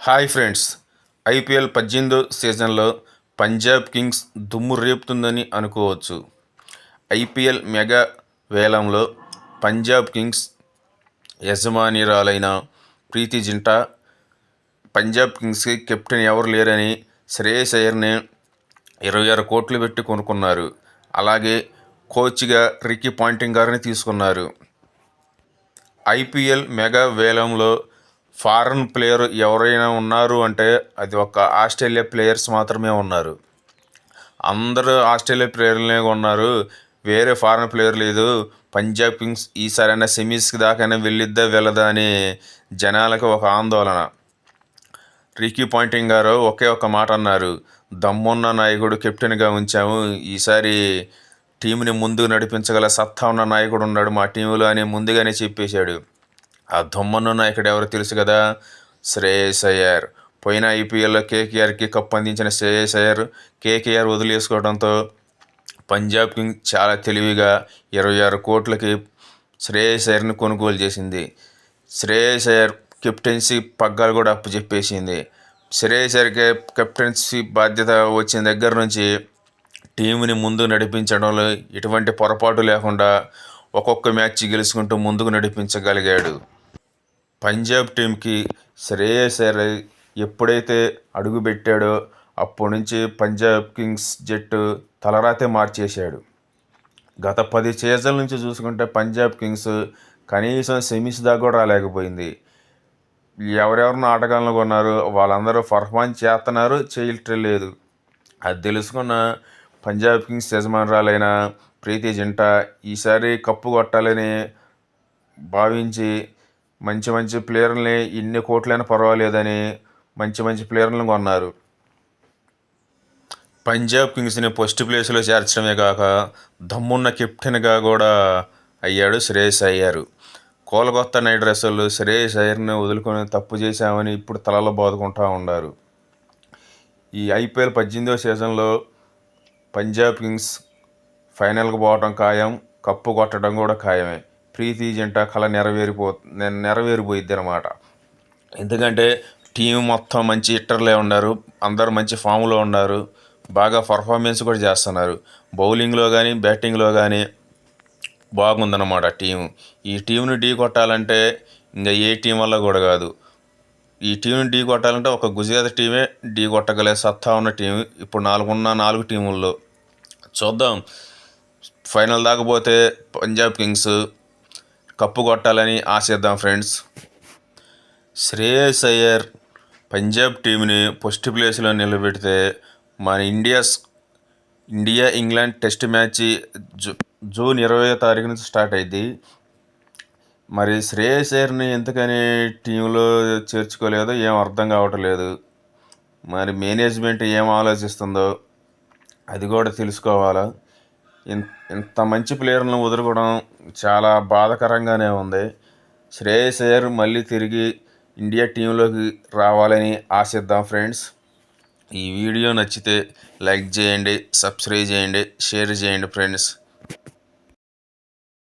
Hi friends IPL పద్దెనిమిదో సీజన్లో Punjab Kings దుమ్ము రేపుతుందని అనుకోవచ్చు. ఐపీఎల్ మెగా వేలంలో పంజాబ్ కింగ్స్ యజమానిరాలైన ప్రీతి జింటా పంజాబ్ కింగ్స్కి కెప్టెన్ ఎవరు లేరని శ్రేయస్ అయ్యర్ని ఇరవై ఆరు కోట్లు పెట్టి కొనుక్కున్నారు. అలాగే కోచ్గా రికీ పాయింటింగ్ గారిని తీసుకున్నారు. ఐపీఎల్ మెగా వేలంలో ఫారెన్ ప్లేయర్ ఎవరైనా ఉన్నారు అంటే అది ఒక ఆస్ట్రేలియా ప్లేయర్స్ మాత్రమే ఉన్నారు. అందరూ ఆస్ట్రేలియా ప్లేయర్లనే ఉన్నారు వేరే ఫారెన్ ప్లేయర్ లేదు. పంజాబ్ కింగ్స్ ఈసారైనా సెమీస్కి దాకైనా వెళ్ళిద్దా వెళ్ళదా అని జనాలకు ఒక ఆందోళన. రికీ పాయింటింగ్ గారు ఒకే ఒక మాట అన్నారు. దమ్మున్న నాయకుడు కెప్టెన్గా ఉంచాము. ఈసారి టీంని ముందుకు నడిపించగల సత్తా ఉన్న నాయకుడు ఉన్నాడు మా టీంలో అని ముందుగానే చెప్పేశాడు. ఆ దమ్మున్న నాయకుడు ఎవరు తెలుసు కదా? శ్రేయస్ అయ్యార్ పోయిన ఐపీఎల్లో కేకేఆర్కి కప్ అందించిన శ్రేయస్ అయ్యర్ కేకేఆర్ వదిలేసుకోవడంతో పంజాబ్ కింగ్ చాలా తెలివిగా ఇరవై ఆరు కోట్లకి శ్రేయస్ అయ్యర్ని కొనుగోలు చేసింది. శ్రేయస్ అయ్యర్ కెప్టెన్సీ పగ్గాలు కూడా అప్పు చెప్పేసింది. శ్రేయస్ అయ్యర్కి కెప్టెన్సీ బాధ్యత వచ్చిన దగ్గర నుంచి టీంని ముందు నడిపించడంలో ఎటువంటి పొరపాటు లేకుండా ఒక్కొక్క మ్యాచ్ గెలుచుకుంటూ ముందుకు నడిపించగలిగాడు. పంజాబ్ టీంకి శ్రేయస్ అయ్యర్ ఎప్పుడైతే అడుగుపెట్టాడో అప్పటి నుంచి పంజాబ్ కింగ్స్ జట్టు తలరాతే మార్చేశాడు. గత పది సీజన్ల నుంచి చూసుకుంటే పంజాబ్ కింగ్స్ కనీసం సెమీస్ దాకా కూడా రాలేకపోయింది. ఎవరెవరిని ఆటగాళ్ళను కొన్నారు వాళ్ళందరూ పర్ఫార్మెన్స్ చేస్తున్నారు చేయట్లేదు. అది తెలుసుకున్న పంజాబ్ కింగ్స్ యజమానురాలైన ప్రీతి జింటా ఈసారి కప్పు కొట్టాలని భావించి మంచి మంచి ప్లేయర్లని ఇన్ని కోట్లైనా పర్వాలేదని మంచి మంచి ప్లేయర్లను కొన్నారు. పంజాబ్ కింగ్స్ని ఫస్ట్ ప్లేస్లో చేర్చడమే కాక దమ్మున్న కెప్టెన్గా కూడా అయ్యాడు శ్రేయస్ అయ్యారు. కోలకొత్త నైట్ రైడర్స్లు శ్రేయస్ అయ్యర్ని వదులుకొని తప్పు చేశామని ఇప్పుడు తలలో బాదుకుంటూ ఉన్నారు. ఈ ఐపీఎల్ పద్దెనిమిదో సీజన్లో పంజాబ్ కింగ్స్ ఫైనల్కి పోవటం ఖాయం కప్పు కొట్టడం కూడా ఖాయమే. ప్రీతి జంట కళ నెరవేరిపో నెరవేరిపోయిద్ది అనమాట ఎందుకంటే టీం మొత్తం మంచి హిట్టర్లే ఉన్నారు అందరు మంచి ఫామ్లో ఉన్నారు బాగా పర్ఫార్మెన్స్ కూడా చేస్తున్నారు. బౌలింగ్లో కానీ బ్యాటింగ్లో కానీ బాగుందన్నమాట టీం ఈ టీంని ఢీ కొట్టాలంటే ఇంకా ఏ టీం వల్ల కూడా కాదు. ఈ టీంని ఢీ కొట్టాలంటే ఒక గుజరాత్ టీమే ఢీ కొట్టగలే సత్తా ఉన్న టీం ఇప్పుడు నాలుగున్న నాలుగు టీముల్లో చూద్దాం. ఫైనల్ దాకపోతే పంజాబ్ కింగ్స్ కప్పు కొట్టాలని ఆశిద్దాం ఫ్రెండ్స్. శ్రేయస్ అయ్యర్ పంజాబ్ టీంని ఫస్ట్ ప్లేస్లో నిలబెడితే మన India India England test match zoo June ఇరవై తారీఖు నుంచి స్టార్ట్ అయింది మరి శ్రేయస్ అయ్యర్ని ఎందుకని టీంలో చేర్చుకోలేదో ఏం అర్థం కావటం లేదు మరి మేనేజ్మెంట్ ఏం ఆలోచిస్తుందో అది కూడా తెలుసుకోవాలా. ఇంత మంచి ప్లేయర్లను వదులుకోవడం చాలా బాధాకరంగానే ఉంది. శ్రేయస్ అయ్యర్ మళ్ళీ తిరిగి ఇండియా టీంలోకి రావాలని ఆశిద్దాం ఫ్రెండ్స్. ఈ వీడియో నచ్చితే లైక్ చేయండి సబ్స్క్రైబ్ చేయండి షేర్ చేయండి ఫ్రెండ్స్.